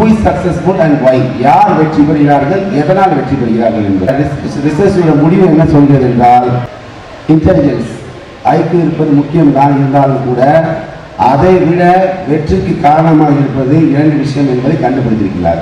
Who is successful and why? யார் வெற்றி பெறுகிறார்கள்? எதனால் வெற்றி பெறுகிறார்கள் என்பது. ரிசர்ச்சோட முடிவு என்ன சொல்கிறது என்றால் இன்டெலிஜென்ஸ் ஐக்கு இருப்பது முக்கியம் தான் இருந்தாலும் கூட அதை விட வெற்றிக்கு காரணமாக இருப்பது இரண்டு விஷயம் என்பதை கண்டுபிடித்திருக்கிறார்.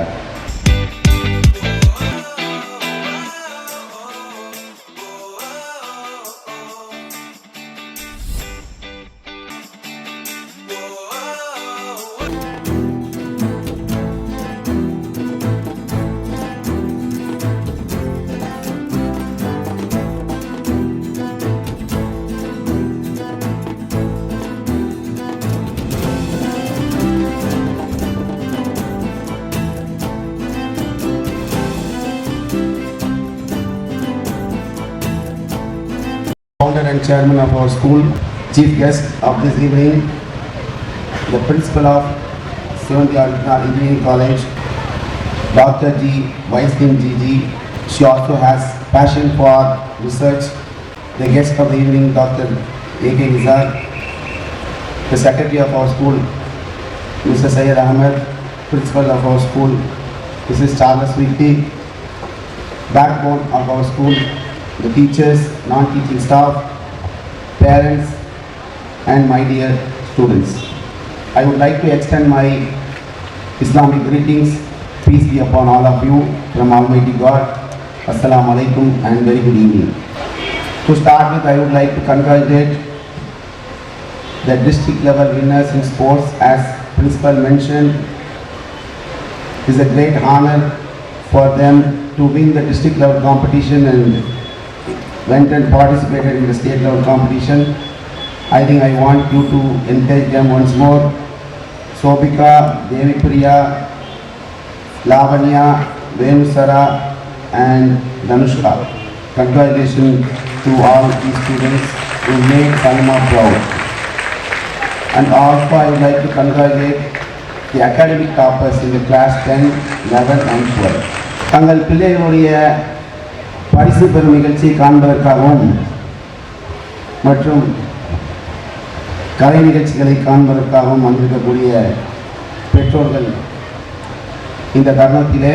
Founder and chairman of our school, chief guest of this evening, the principal of Seventh Engineering College, Dr. G. Weiskin GG. She also has passion for research. The guest of the evening, Dr. A.K. Nizar, the secretary of our school, Mr. Syed Ahmed, principal of our school, Mrs. Charles Whitty, backbone of our school, the teachers, non-teaching staff, parents, and my dear students. I would like to extend my Islamic greetings. Peace be upon all of you from Almighty God. Assalamu alaikum and very good evening. To start with, I would like to congratulate the district level winners in sports as principal mentioned. It is a great honor for them to win the district level competition and went and participated in the state level competition. I think I want you to encourage them once more. Sobika, Devi Priya, Lavanya, Venusara and Dhanushka. Congratulations to all these students who made Salma proud. And also I would like to congratulate the academic toppers in the class 10, 11 and 12. தங்கள் பிள்ளைகளுடைய பரிசு பெறும் நிகழ்ச்சியை காண்பதற்காகவும் மற்றும் கலை நிகழ்ச்சிகளை காண்பதற்காகவும் வந்திருக்கக்கூடிய பெற்றோர்கள் இந்த தருணத்திலே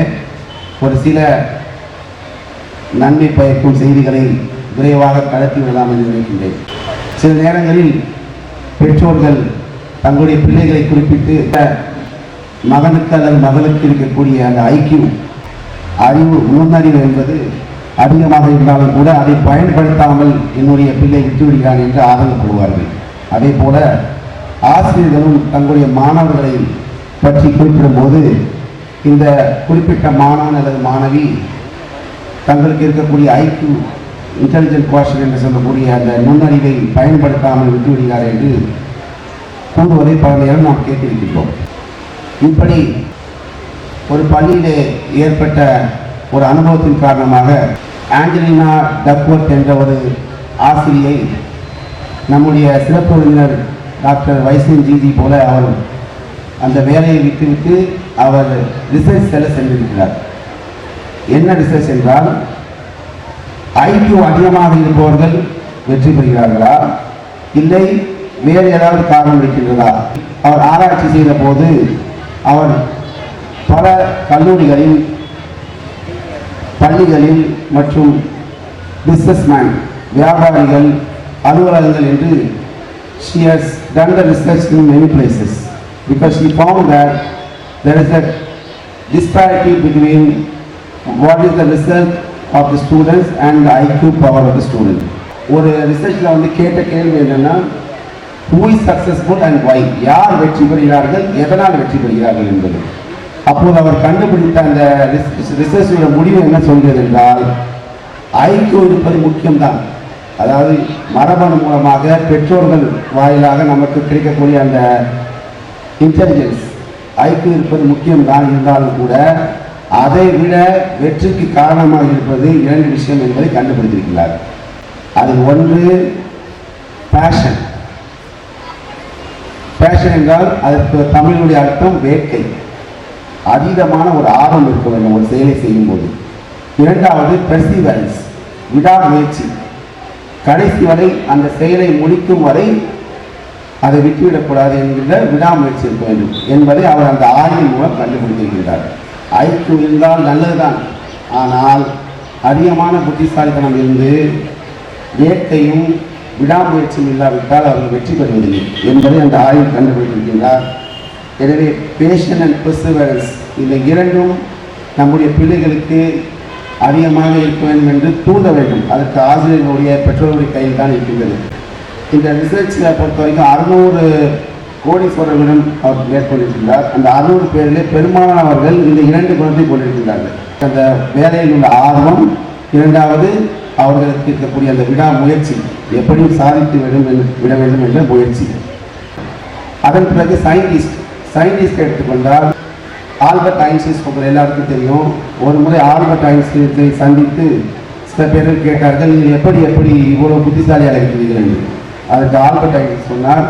ஒரு சில நன்மை பயக்கும் செய்திகளை விரைவாக கடத்தி விடலாம் என்று நினைக்கின்றேன். சில நேரங்களில் பெற்றோர்கள் தங்களுடைய பிள்ளைகளை குறிப்பிட்டு மகனுக்கு அல்லது மகளுக்கு இருக்கக்கூடிய அந்த ஐக்கியம் அறிவு நுண்ணறிவு என்பது அதிகமாக இருந்தாலும் கூட அதை பயன்படுத்தாமல் என்னுடைய பிள்ளை விட்டுவிடுகிறான் என்று ஆதங்கப்படுவார்கள் அதே போல ஆசிரியர்களும் தங்களுடைய மாணவர்களை பற்றி குறிப்பிடும்போது இந்த குறிப்பிட்ட மாணவன் அல்லது மாணவி தங்களுக்கு இருக்கக்கூடிய ஐக்கியூ இன்டெலிஜென்ட் குவாஷன் என்று சொல்லக்கூடிய அந்த நுண்ணறிவை பயன்படுத்தாமல் விட்டுவிடுகிறார் என்று கூறுவதை பல நேரம் நாம் கேட்டிருக்கின்றோம். இப்படி ஒரு பள்ளியிலே ஏற்பட்ட ஒரு அனுபவத்தின் காரணமாக ஆஞ்சலினா டக்வர்த் என்ற ஒரு ஆசிரியை நம்முடைய சிறப்பு விருந்தினர் டாக்டர் வைசன் ஜிஜி போல அவர் அந்த வேலையை விட்டுவிட்டு அவர் ரிசர்ச் செல்ல சென்றிருக்கிறார். என்ன ரிசர்ச் என்றால் ஐக்கியூ அதிகமாக இருப்பவர்கள் வெற்றி பெறுகிறார்களா? இல்லை வேறு ஏதாவது காரணம் இருக்கின்றதா? அவர் ஆராய்ச்சி செய்த போது அவர் பல கல்லூரிகளில் பள்ளிகளில் மற்றும் பிஸ்னஸ்மேன் வியாபாரிகள் அலுவலகங்கள் என்று she has done the research in many places because she found that there is a disparity between what is the result of the students and the IQ power of the student. ஒரு ரிசர்ச்சில் வந்து கேட்ட கேள்வி என்னன்னா who is successful and why யார் வெற்றி பெறுகிறார்கள் எதனால் வெற்றி பெறுகிறார்கள் என்பது அப்போது அவர் கண்டுபிடித்த அந்த ரிசர்ச்சோட முடிவு என்ன சொல்கிறது என்றால் ஐக்கியம் இருப்பது முக்கியம்தான். அதாவது மரபணு மூலமாக பெற்றோர்கள் வாயிலாக நமக்கு கிடைக்கக்கூடிய அந்த இன்டெலிஜென்ஸ் ஐக்கியம் இருப்பது முக்கியம்தான் இருந்தாலும் கூட அதை விட வெற்றிக்கு காரணமாக இருப்பது இரண்டு விஷயம் என்பதை கண்டுபிடித்திருக்கிறார். அது ஒன்று பேஷன் பேஷன் என்றால் அதற்கு தமிழுடைய அர்த்தம் வேட்கை. அதீதமான ஒரு ஆர்வம் இருக்க வேண்டும் ஒரு செயலை செய்யும் போது இரண்டாவது பெர்சிவரன்ஸ் விடாமுயற்சி. கடைசி வரை அந்த செயலை முடிக்கும் வரை அதை விட்டுவிடக்கூடாது என்கின்ற விடாமுயற்சி இருக்க வேண்டும் என்பதை அவர் அந்த ஆய்வின் மூலம் கண்டுபிடித்திருக்கின்றார் ஐக்கியம் இருந்தால் நல்லதுதான். ஆனால் அதிகமான புத்திசாலித்தனம் இருந்து வேட்கையும் விடாமுயற்சியும் இல்லாவிட்டால் அவர்கள் வெற்றி பெறுவதில்லை என்பதை அந்த ஆய்வு கண்டுபிடித்திருக்கின்றார் எனவே பேஷன் அண்ட் பெர்சிவரன்ஸ் இந்த இரண்டும் நம்முடைய பிள்ளைகளுக்கு அதிகமாக இருக்க வேண்டும் என்று தூண்ட வேண்டும். அதற்கு ஆசிரியர்களுடைய பெற்றோருடைய கையில் தான் இருக்கின்றது. இந்த ரிசர்ச்சில் பொறுத்த வரைக்கும் அறுநூறு கோடீஸ்வரர்களிடம் அவர் மேற்கொண்டிருக்கின்றார். அந்த அறுநூறு பேரிலே பெரும்பாலானவர்கள் இந்த இரண்டு குணத்தை கொண்டிருக்கின்றார்கள். அந்த வேலையில் உள்ள ஆர்வம் இரண்டாவது அவர்களுக்கு இருக்கக்கூடிய அந்த விடா முயற்சி எப்படியும் சாதித்து என்று விட வேண்டும் என்ற முயற்சி. அதன் பிறகு சயின்டிஸ்ட் சயின்டிஸ்ட் எடுத்துக்கொண்டால் ஆல்பர்ட் ஐன்ஸ்டீன் உங்கள் எல்லாருக்கும் தெரியும். ஒரு முறை ஆல்பர்ட் ஐன்ஸ்டீனை சந்தித்து சில பேர் கேட்டார்கள் நீங்கள் எப்படி எப்படி இவ்வளோ புத்திசாலியாக இருக்கிறீர்கள் என்று. அதுக்கு ஆல்பர்ட் ஐன்ஸ்டீன் சொன்னார்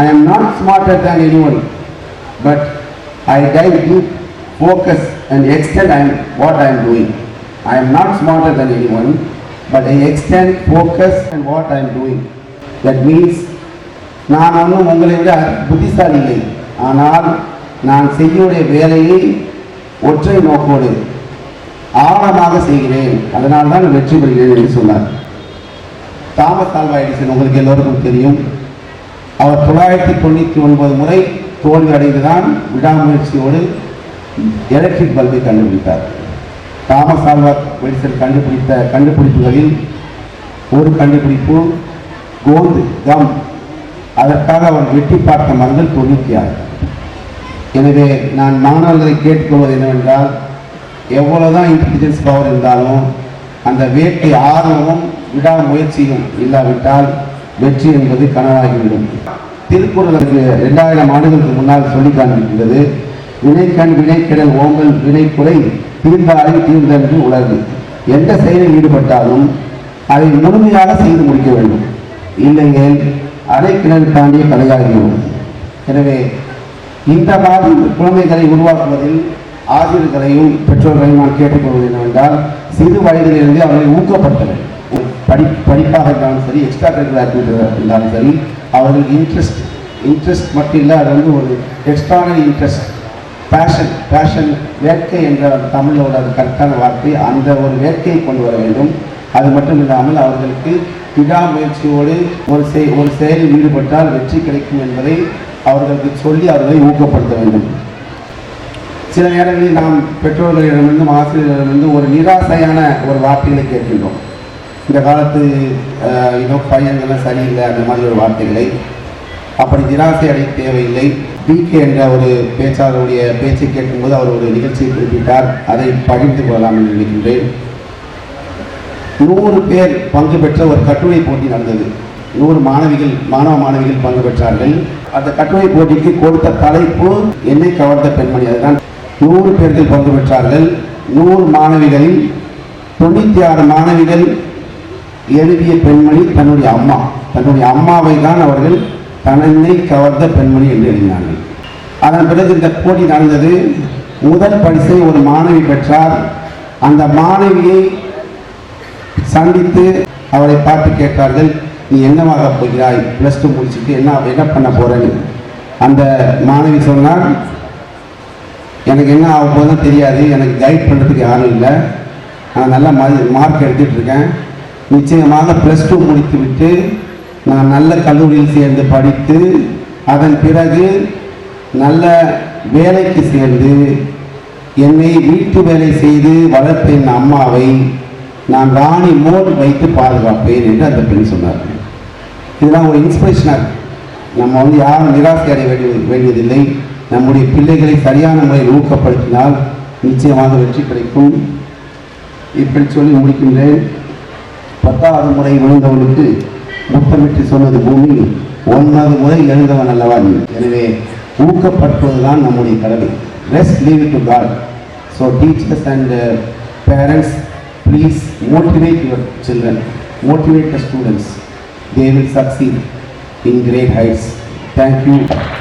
I am not smarter than any one but I try to focus and extend I what I am doing I am not smarter than any one but I extend focus and what I am doing that means நான் ஒன்றும் உங்களை விட புத்திசாலி இல்லை. ஆனால் நான் செய்யக்கூடிய வேலையை ஒற்றை நோக்கோடு ஆழமாக செய்கிறேன். அதனால் தான் வெற்றி பெறுகிறேன் என்று சொன்னார். தாமஸ் ஆல்வா எடிசன் உங்களுக்கு எல்லோருக்கும் தெரியும். அவர் தொள்ளாயிரத்தி தொண்ணூற்றி ஒன்பது முறை தோல்வி அடைந்துதான் விடாமுயற்சியோடு எலக்ட்ரிக் பல்பை கண்டுபிடித்தார். தாமஸ் ஆல்வா எடிசன் கண்டுபிடித்த கண்டுபிடிப்புகளில் ஒரு கண்டுபிடிப்பு கோந்து கம் அதற்காக அவர் வெட்டி பார்த்த மரங்கள் தொண்ணூற்றி ஆறு. எனவே நான் மாணவர்களை கேட்டுக்கொள்வது என்னவென்றால் எவ்வளோதான் இன்டெலிஜென்ஸ் பவர் இருந்தாலும் அந்த வேட்டை ஆர்வமும் விடாமுயற்சியும் இல்லாவிட்டால் வெற்றி என்பது கனவாகிவிடும். திருக்குறளுக்கு ரெண்டாயிரம் ஆண்டுகளுக்கு முன்னால் சொல்லி காண்பிக்கிறது வினைக்கண் வினைக்கிடல் ஓங்கல் வினைக்குறை தீர்ந்தாரை தீர்ந்தென்று உலகு. எந்த செயலில் ஈடுபட்டாலும் அதை முழுமையாக செய்து முடிக்க வேண்டும். இல்லையேல் அரை கிணறு தாண்டிய கலையாகிவிடும் எனவே இந்த மாதிரி குழந்தைகளை உருவாக்குவதில் ஆசிரியர்களையும் பெற்றோர்களையும் நான் கேட்டுக்கொள்வது என்னவென்றால் சிறு வயதிலிருந்து அவர்களை ஊக்கப்படுத்த படி படிப்பாக இருந்தாலும் சரி எக்ஸ்ட்ரா கரிக்குலர் ஆக்டிவிட்டியாக இருந்தாலும் சரி அவர்களுக்கு இன்ட்ரெஸ்ட் இன்ட்ரெஸ்ட் மட்டும் இல்லை அது வந்து ஒரு எக்ஸ்ட்ரானரி இன்ட்ரெஸ்ட் பேஷன் பேஷன் வேட்கை என்ற தமிழோட அது கரெக்டான வார்த்தை அந்த ஒரு வேட்கையை கொண்டு வர வேண்டும். அது மட்டும் இல்லாமல் அவர்களுக்கு விடாமுயற்சியோடு ஒரு செய் ஒரு செயலில் ஈடுபட்டால் வெற்றி கிடைக்கும் என்பதை அவர்களுக்கு சொல்லி அவர்களை ஊக்கப்படுத்த வேண்டும். சில நேரங்களில் நாம் பெற்றோர்களிடமிருந்தும் ஆசிரியர்களிடமிருந்து ஒரு நிராசையான ஒரு வார்த்தைகளை கேட்கின்றோம். இந்த காலத்து அஹ், இன்னும் பையன்கள்லாம் சரியில்லை அந்த மாதிரி ஒரு வார்த்தைகளை. அப்படி நிராசை அடைய தேவையில்லை. பிகே என்ற ஒரு பேச்சாளருடைய பேச்சை கேட்கும்போது அவர் ஒரு நிகழ்ச்சியை குறிப்பிட்டார். அதை பகிர்ந்து கொள்ளலாம் என்று நினைக்கின்றேன். நூறு பேர் பங்கு பெற்ற ஒரு கட்டுரை போட்டி நடந்தது. நூறு மாணவிகள் மாணவ மாணவிகள் பங்கு பெற்றார்கள். அந்த கட்டுரை போட்டிக்கு கொடுத்த தலைப்பு என்னை கவர்ந்த பெண்மணி. அதுதான் நூறு பேர்கள் பங்கு பெற்றார்கள். நூறு மாணவிகளில் தொண்ணூற்றி ஆறு மாணவிகள் எழுதிய பெண்மணி தன்னுடைய அம்மா. தன்னுடைய அம்மாவை தான் அவர்கள் தன்னை கவர்ந்த பெண்மணி என்று எழுதினார்கள். அதன் பிறகு இந்த போட்டி நடந்தது. முதல் பரிசை ஒரு மாணவி பெற்றார். அந்த மாணவியை சந்தித்து அவரை பார்த்து கேட்டார்கள் நீ என்னவாக போகிறாய்? ப்ளஸ் டூ முடிச்சுட்டு என்ன என்ன பண்ண போகிறேன்னு அந்த மாணவி சொன்னால் எனக்கு என்ன ஆக போதும் தெரியாது. எனக்கு கைட் பண்ணுறதுக்கு யாரும் இல்லை. நான் நல்லா மார்க் எடுத்துட்டு இருக்கேன். நிச்சயமாக ப்ளஸ் டூ முடித்து விட்டு நான் நல்ல கல்லூரியில் சேர்ந்து படித்து அதன் பிறகு நல்ல வேலைக்கு சேர்ந்து என்னை வீட்டு வேலை செய்து வளர்த்த என் அம்மாவை நான் ராணி மோல் வைத்து பாதுகாப்பேன் என்று அந்த பெண் சொன்னார் இதெல்லாம் ஒரு இன்ஸ்பிரேஷனாக நம்ம வந்து யாரும் நிராசை அடைய வேண்டிய வேண்டியதில்லை. நம்முடைய பிள்ளைகளை சரியான முறையில் ஊக்கப்படுத்தினால் நிச்சயமாக வெற்றி கிடைக்கும். இப்படி சொல்லி முடிக்கின்றேன். பத்தாவது முறை விழுந்தவனுக்கு முத்தமிட்டு சொன்னது பூமி ஒன்பது முறை எழுந்தவன் அல்லவா எனவே ஊக்கப்படுத்துவதுதான் நம்முடைய கடமை. Rest leave to God so teachers and parents please motivate your children motivate the students they will succeed in great heights. Thank you.